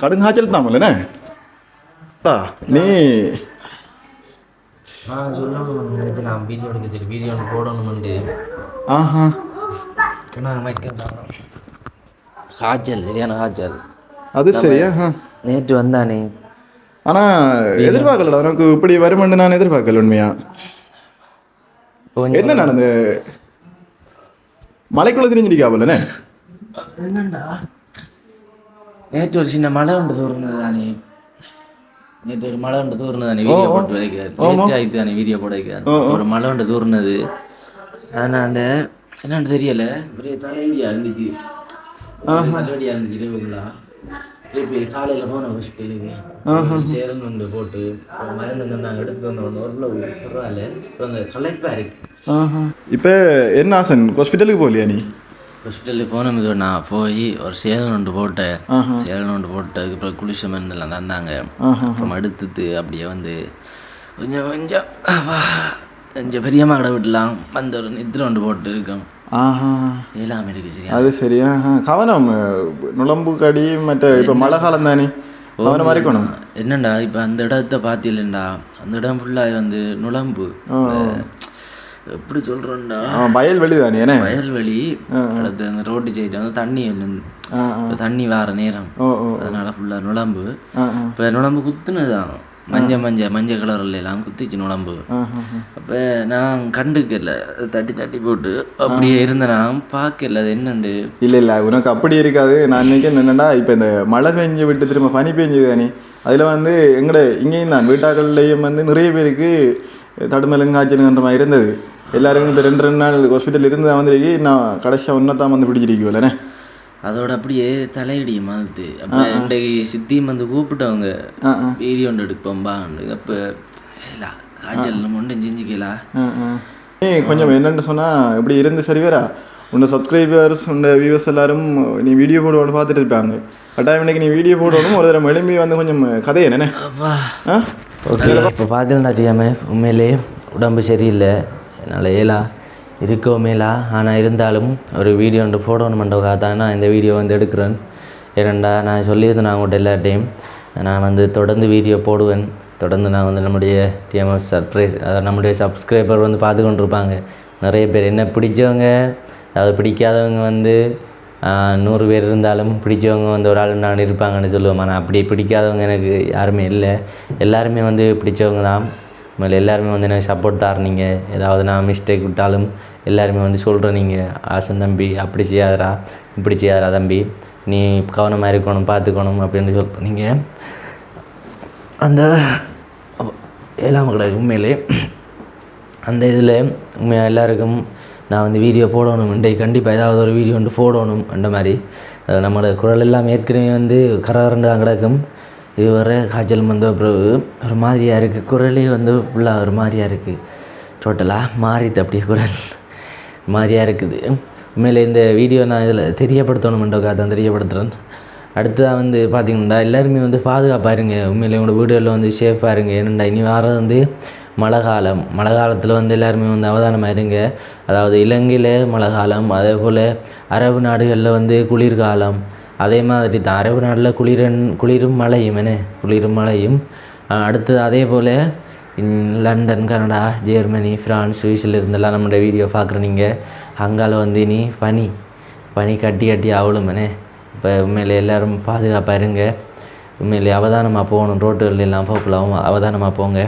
கடுங்காய்ச்சல் தாமல்லண்ணே நீ நான் சொல்லணும் நினைச்சு நான் வீடியோ எடுக்க சொல்லி வீடியோ ஆஹா. காய்ச்சல் சரியான காய்ச்சல். அது சரியா? ஆ. நேற்று வந்தானே. ஆனால் எதிர்பார்க்கலடா உனக்கு இப்படி வருமென்னு நான் எதிர்பார்க்கல உண்மையா? கொஞ்சம் என்ன நடந்து? மலைக்குள்ள தெரிஞ்சிருக்காபல்லண்ணே என்னண்டா? நேற்று ஒரு சின்ன மழை உண்டு தூர்னது தானே நேற்று ஒரு மழை உண்டு தூர்னது தானே வீடியோ போட்டு வைக்க நேற்று ஆயிடுத்து தானே வீடியோ போட வைக்க ஒரு மழை உண்டு தூர்னது அதனால என்னன்னு தெரியல. ஒரே தலைவலியா இருந்துச்சு தலைவலியா இருந்துச்சு இரவுக்குள்ளா இப்போ காலையில் போனேன் ஹாஸ்பிட்டலுக்கு. சேரன் ஒன்று போட்டு மருந்து தந்தாங்க எடுத்து வந்த ஒன்று ஒரு பரவாயில்ல. இப்போ அந்த களைப்பாக இருக்கு இப்போ என்ன ஆசன்? ஹாஸ்பிட்டலுக்கு போகலையா நீ? ஹாஸ்பிட்டலுக்கு போன இது நான் போய் ஒரு சேலன் ஒன்று போட்டேன். சேலன் ஒன்று போட்டு அதுக்கப்புறம் குளிச்ச மருந்தெல்லாம் தந்தாங்க. அப்புறம் அடுத்தது அப்படியே வந்து கொஞ்சம் கொஞ்சம் கொஞ்சம் பெரியம்மா கடை விடலாம் வந்து ஒரு நித்திரை ஒன்று போட்டு இருக்கோம் இல்லாமல் இருக்கு சரியா? அது சரியா. கவனம் நுழம்பு கடி மற்ற இப்போ மழை காலம் தானே. கவனம் இருக்கணும். என்னண்டா இப்போ அந்த இடத்த பார்த்தீங்களா அந்த இடம் ஃபுல்லாக வந்து நுழம்பு. எப்படி சொல்கிறோம்டா ஆ வயல்வெளி தானே? வயல்வெளி. அடுத்து அந்த ரோட்டு சைடு வந்து தண்ணி தண்ணி வார நேரம். அதனால ஃபுல்லாக நுழம்பு. இப்போ நுழம்பு குத்துனதுதான். மஞ்சள் மஞ்சள் மஞ்சள் கலர்ல எல்லாம் குத்திச்சு நுழம்பு. அப்போ நான் கண்டுக்கல. தட்டி தட்டி போட்டு அப்படியே இருந்தேன். நான் பார்க்கல. அது என்னண்டு? இல்லை இல்லை. உனக்கு அப்படி இருக்காது. நான் நினைக்கிறேன் என்னென்னா இப்போ இந்த மழை பெஞ்சு விட்டு திரும்ப பனி பெஞ்சுது தானே? அதில் வந்து எங்கட இங்கேயும் தான். வீட்டாக்கள்லேயும் வந்து நிறைய பேருக்கு தடுமலும் காய்ச்சலுங்கிற மாதிரி இருந்தது. எல்லாருக்கும் இப்போ ரெண்டு ரெண்டு நாள் ஹாஸ்பிட்டல் இருந்து வந்துருக்கு நான் கடைசியாக ஒன்றத்தான் வந்து பிடிச்சிருக்கீங்களே அதோட அப்படியே தலையடி மாதிரி அப்போ இன்றைக்கு சித்தியும் வந்து கூப்பிட்டவங்க வீடியோ ஒன்று எடுப்போம்பாண்டு அப்போ இல்ல காய்ச்சல் ஒன்றும் செஞ்சுக்கலா? ஆ, ஆ. நீ கொஞ்சம் என்னென்னு சொன்னால் இப்படி இருந்து சரி வேறா. உன்னை சப்ஸ்கிரைபர்ஸ் உன்னை வியூவர்ஸ் எல்லாரும் நீ வீடியோ போடுவோன்னு பார்த்துட்டு இருப்பாங்க. கட்டாயம் இன்னைக்கு நீ வீடியோ போடணும் ஒரு தடவை எழும்பி வந்து கொஞ்சம் அப்பா. ஆ? ஓகே. இப்போ பார்த்தீங்கன்னா உண்மையிலே உடம்பு சரியில்லை. என்னால் ஏலா இருக்கவும் மேலா ஆனால் இருந்தாலும் ஒரு வீடியோ ஒன்று போடணுமென்றக்காக தான் நான் இந்த வீடியோ வந்து எடுக்கிறேன். ஏனண்டா நான் சொல்லியிருந்தேன் நான் உங்கள்கிட்ட எல்லாட்டையும் நான் வந்து தொடர்ந்து வீடியோ போடுவேன். தொடர்ந்து நான் வந்து நம்முடைய டிஎம்எஃப் சர்ப்ரைஸ் அதாவது நம்முடைய சப்ஸ்கிரைபர் வந்து பார்த்து கொண்டிருப்பாங்க நிறைய பேர் என்ன பிடிச்சவங்க? அதாவது பிடிக்காதவங்க வந்து நூறு பேர் இருந்தாலும் பிடிச்சவங்க வந்து ஒரு ஆள் நான் இருப்பாங்கன்னு சொல்லுவேன் ஆனால் அப்படி பிடிக்காதவங்க எனக்கு யாருமே இல்லை. எல்லாருமே வந்து பிடிச்சவங்க தான். உண்மையில எல்லாருமே வந்து எனக்கு சப்போர்ட் தாருனீங்க. ஏதாவது நான் மிஸ்டேக் விட்டாலும் எல்லாருமே வந்து சொல்கிறேன் நீங்கள் ஆசன் தம்பி அப்படி செய்யாதடா இப்படி செய்யாதடா தம்பி நீ கவனமாக இருக்கணும் பார்த்துக்கணும் அப்படின்னு சொல் நீங்கள் அந்த ஏழாம் கடை உண்மையிலே அந்த இதில் உண்மையாக எல்லாருக்கும் நான் வந்து வீடியோ போடணும் இன்றைக்கு கண்டிப்பாக ஏதாவது ஒரு வீடியோ வந்து போடணும் அந்த மாதிரி. நம்மளோட குரல் எல்லாம் ஏற்கனவே வந்து கரகரண்டு தான் கிடக்கும் இது வர காய்ச்சல் வந்த பிறகு ஒரு மாதிரியாக இருக்குது குரலே வந்து ஃபுல்லாக ஒரு மாதிரியாக இருக்குது டோட்டலாக மாறிது அப்படியே குரல் மாதிரியாக இருக்குது. உண்மையிலே இந்த வீடியோ நான் இதில் தெரியப்படுத்தணுமென்றக்காக தான் தெரியப்படுத்துகிறேன் அடுத்ததாக வந்து பார்த்தீங்கன்னா எல்லாருமே வந்து பாதுகாப்பாக இருங்க உண்மையிலே உங்களோட வீடுகளில் வந்து சேஃபாக இருங்க. ஏனெண்டா இனி வாரம் வந்து மழை காலம். மழை காலத்தில் வந்து எல்லாருமே வந்து அவதானமாக இருங்க அதாவது இலங்கையில் மழை காலம் அதே போல் அரபு நாடுகளில் வந்து குளிர்காலம் அதே மாதிரி தான் அரபு நாட்டில் குளிரன் குளிரும் மழையும் என்ன? குளிரும் மழையும். அடுத்தது அதே போல் லண்டன் கனடா ஜெர்மனி ஃப்ரான்ஸ் சுவிஸ்லேருந்தெல்லாம் நம்மளோட வீடியோ பார்க்குற நீங்கள் அங்கால வந்து நீ பனி. பனி கட்டி கட்டி அவளுமேனே இப்போ உண்மையில் எல்லோரும் பாதுகாப்பாக இருங்க. உண்மையிலே அவதானமாக போகணும். ரோட்டுகள் எல்லாம் போகலாம். அவதானமாக போங்க.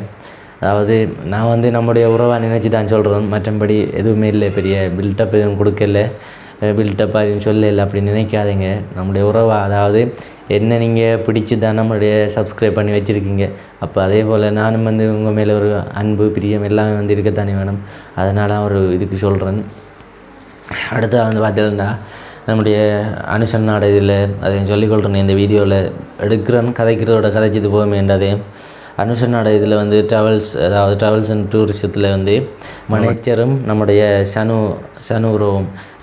அதாவது நான் வந்து நம்முடைய உறவாக நினச்சி தான் சொல்கிறேன் மற்றபடி எதுவுமே இல்லை. பெரிய பில்டப் எதுவும் கொடுக்கல. பில்டப்பாக எதுவும் சொல்லலை அப்படி நினைக்காதீங்க. நம்முடைய உறவை அதாவது என்ன நீங்கள் பிடிச்சி தான் நம்மளுடைய சப்ஸ்கிரைப் பண்ணி வச்சுருக்கீங்க. அப்போ அதே போல் நானும் வந்து உங்கள் மேலே ஒரு அன்பு பிரியம் எல்லாமே வந்து இருக்கத்தானே வேணும். அதனால் ஒரு இதுக்கு சொல்கிறேன் அடுத்து வந்து பார்த்தீங்கன்னா நம்முடைய அனுஷன் நாடு இதில் அதையும் சொல்லிக்கொள்கிறேன் இந்த வீடியோவில் எடுக்கிறேன் கதைக்கிறதோட கதைச்சிட்டு போகமேண்டதையும் அனுஷனோட இதில் வந்து ட்ராவல்ஸ் அதாவது ட்ராவல்ஸ் அண்ட் டூரிசத்தில் வந்து மனேச்சரும் நம்முடைய சனு சனு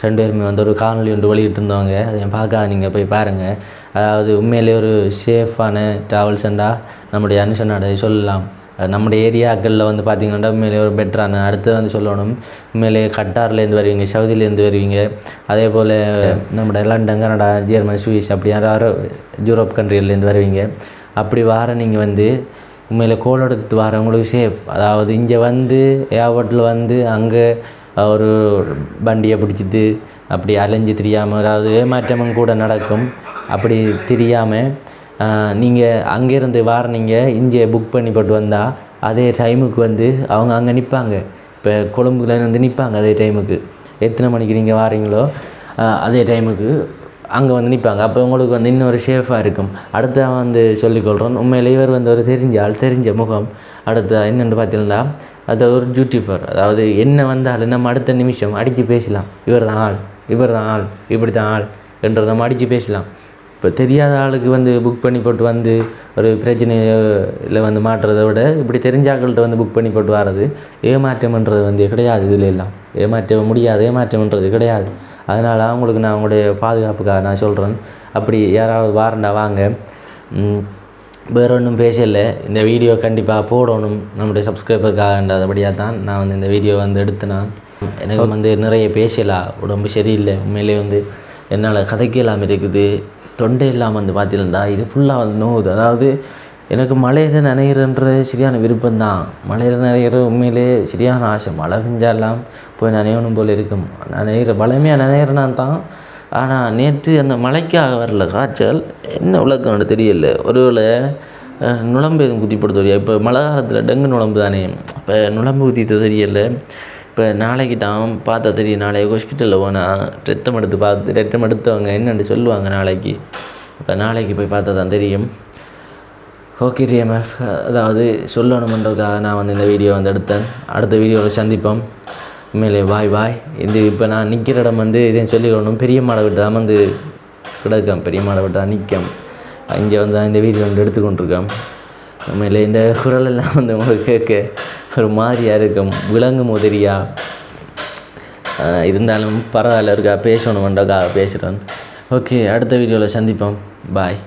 ரெண்டு பேருமே வந்து ஒரு காணொலி ஒன்று வெளியிட்டு இருந்தவங்க அதையும் பார்க்காத நீங்கள் போய் பாருங்கள் அதாவது உண்மையிலே ஒரு சேஃபான ட்ராவல்ஸ்ண்டா நம்முடைய அனுஷனோட சொல்லலாம். நம்முடைய ஏரியாக்களில் வந்து பார்த்திங்கன்னா உண்மையிலே ஒரு பெட்டரான அடுத்து வந்து சொல்லணும். உண்மையிலே கட்டார்லேருந்து வருவீங்க சவுதியிலேருந்து வருவீங்க. அதே போல் நம்முடைய லண்டன் கனடா ஜெர்மன் சுவிஸ் அப்படி யாராவது யூரோப் கண்ட்ரிலேருந்து வருவீங்க. அப்படி வார நீங்கள் வந்து உண்மையில் கோல் எடுத்து வரவங்களுக்கு சேஃப் அதாவது இங்கே வந்து ஏர்போர்ட்டில் வந்து அங்கே ஒரு வண்டியை பிடிச்சிட்டு அப்படி அலைஞ்சு தெரியாமல் அதாவது ஏமாற்றமும் கூட நடக்கும். அப்படி தெரியாமல் நீங்கள் அங்கேருந்து வார நீங்கள் இங்கே புக் பண்ணி போட்டு வந்தால் அதே டைமுக்கு வந்து அவங்க அங்கே நிற்பாங்க இப்போ கொழும்புல வந்து நிற்பாங்க அதே டைமுக்கு எத்தனை மணிக்கு நீங்கள் வாரீங்களோ அதே டைமுக்கு அங்கே வந்து நிற்பாங்க அப்போ உங்களுக்கு வந்து இன்னொரு ஷேஃபாக இருக்கும். அடுத்த வந்து சொல்லிக்கொள்கிறோம் உண்மையில் இவர் வந்து ஒரு தெரிஞ்ச ஆள் தெரிஞ்ச முகம். அடுத்த என்னென்னு பார்த்தீங்கன்னா அது ஒரு ஜூட்டிஃபர் அதாவது என்ன வந்தாலும் நம்ம அடுத்த நிமிஷம் அடித்து பேசலாம். இவர் தான் ஆள் இவர் தான் ஆள் இப்படி தான் ஆள் என்று நம்ம அடித்து பேசலாம். இப்போ தெரியாத ஆளுக்கு வந்து புக் பண்ணி போட்டு வந்து ஒரு பிரச்சனையில் வந்து மாட்டுறதை விட இப்படி தெரிஞ்ச ஆட்கள்கிட்ட வந்து புக் பண்ணி போட்டு வர்றது ஏமாற்றம்ன்றது வந்து கிடையாது இதில் எல்லாம். ஏமாற்ற முடியாது ஏமாற்றம்ன்றது கிடையாது. அதனால் அவங்களுக்கு நான் உங்களுடைய பாதுகாப்புக்காக நான் சொல்கிறேன் அப்படி யாராவது வாரண்டா வாங்க. வேற ஒன்றும் பேசல. இந்த வீடியோ கண்டிப்பாக போடணும். நம்முடைய சப்ஸ்கிரைபருக்காகன்றபடியாக தான் நான் வந்து இந்த வீடியோ வந்து எடுத்தேன். எனக்கு வந்து நிறைய பேசலாம் உடம்பு சரியில்லை. உண்மையிலே வந்து என்னால் கதைக்க இல்லாமல் இருக்குது. தொண்டை இல்லாமல் வந்து பார்த்தீங்கன்னா இது ஃபுல்லாக வந்து நோவுது. அதாவது எனக்கு மழையில் நனைகிறன்றது சரியான விருப்பம்தான். மலையில் நனைகிற உண்மையிலே சரியான ஆசை. மழை பெஞ்சாலாம் போய் நனையணும் போல் இருக்கும். நனைகிற பழமையாக நனைகிறனா தான் ஆனால் நேற்று அந்த மழைக்காக வரல காய்ச்சல் என்ன விளக்கம்னு தெரியல. ஒருவேளை நுழம்பு எதுவும் குத்திப்படுத்த தெரியாது இப்போ மழை காலத்தில் டெங்கு நுழம்பு தானே இப்போ நுழம்பு குத்திட்டு தெரியல. இப்போ நாளைக்கு தான் பார்த்தா தெரியும். நாளைக்கு ஹாஸ்பிட்டலில் போனால் ரத்தம் எடுத்து பார்த்து ரத்தம் எடுத்தவங்க என்னென்னு சொல்லுவாங்க நாளைக்கு. இப்போ நாளைக்கு போய் பார்த்தா தான் தெரியும். ஓகே டிஎம்எஃப் அதாவது சொல்லணுமன்றதுக்காக நான் வந்து இந்த வீடியோ வந்து எடுத்தேன். அடுத்த வீடியோவில் சந்திப்போம். உண்மையிலே பாய் பாய் இது இப்போ நான் நிற்கிற இடம் வந்து இதையும் சொல்லிக்கணும் பெரிய மாடை விட்டு தான் வந்து கிடக்கம். பெரிய மாடை விட்டு தான் நிற்கும் இங்கே வந்து தான் இந்த வீடியோ வந்து எடுத்துக்கொண்டிருக்கேன் உண்மையிலே இந்த குரல் எல்லாம் வந்து உங்களுக்கு கேட்க ஒரு மாதிரியாக இருக்கும் விலங்கு மாதிரியா இருந்தாலும் பரவாயில்ல இருக்கா பேசணும் பேசணுமென்றக்காக பேசுகிறேன் ஓகே அடுத்த வீடியோவில் சந்திப்போம். பாய்.